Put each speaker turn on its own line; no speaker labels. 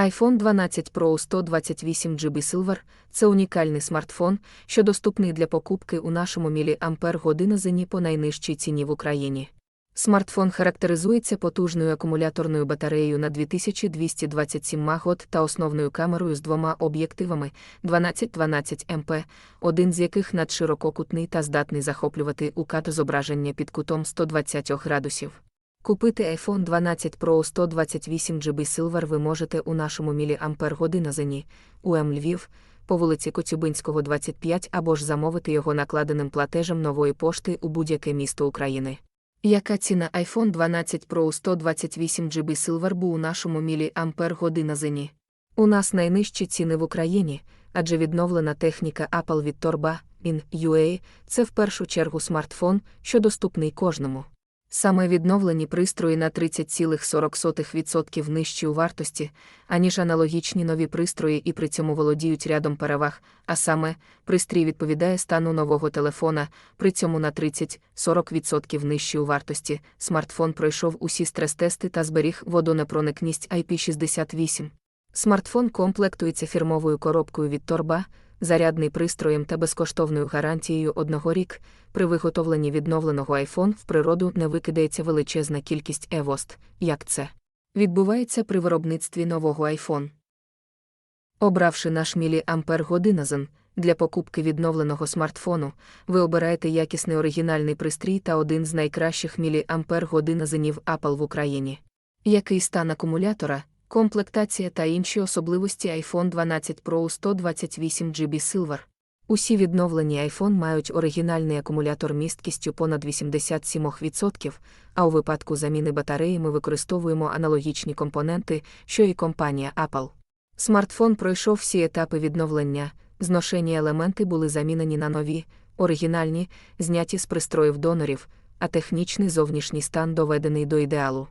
iPhone 12 Pro 128 GB Silver – це унікальний смартфон, що доступний для покупки у нашому мілі Ампер годинозині по найнижчій ціні в Україні. Смартфон характеризується потужною акумуляторною батареєю на 2227 мАч та основною камерою з двома об'єктивами 12-12 МП, один з яких надширококутний та здатний захоплювати укат зображення під кутом 120 градусів. Купити iPhone 12 Pro 128 GB Silver ви можете у нашому мілі годинозині, УМ Львів, по вулиці Коцюбинського, 25 або ж замовити його накладеним платежем нової пошти у будь-яке місто України. Яка ціна iPhone 12 Pro 128 GB Silver був у нашому мілі годинозині? У нас найнижчі ціни в Україні, адже відновлена техніка Apple від торба in UA – це в першу чергу смартфон, що доступний кожному. Саме відновлені пристрої на 30,40% нижчі у вартості, аніж аналогічні нові пристрої і при цьому володіють рядом переваг, а саме, пристрій відповідає стану нового телефона, при цьому на 30-40% нижчі у вартості. Смартфон пройшов усі стрес-тести та зберіг водонепроникність IP68. Смартфон комплектується фірмовою коробкою від торба, зарядний пристроєм та безкоштовною гарантією одного рік. При виготовленні відновленого iPhone в природу не викидається величезна кількість евост, як це відбувається при виробництві нового iPhone. Обравши наш мілі Ампер годинозен для покупки відновленого смартфону, ви обираєте якісний оригінальний пристрій та один з найкращих мілі Ампер годинозенів Apple в Україні. Який стан акумулятора, комплектація та інші особливості iPhone 12 Pro 128 GB Silver. Усі відновлені iPhone мають оригінальний акумулятор місткістю понад 87%, а у випадку заміни батареї ми використовуємо аналогічні компоненти, що і компанія Apple. Смартфон пройшов всі етапи відновлення, зношені елементи були замінені на нові, оригінальні, зняті з пристроїв донорів, а технічний зовнішній стан доведений до ідеалу.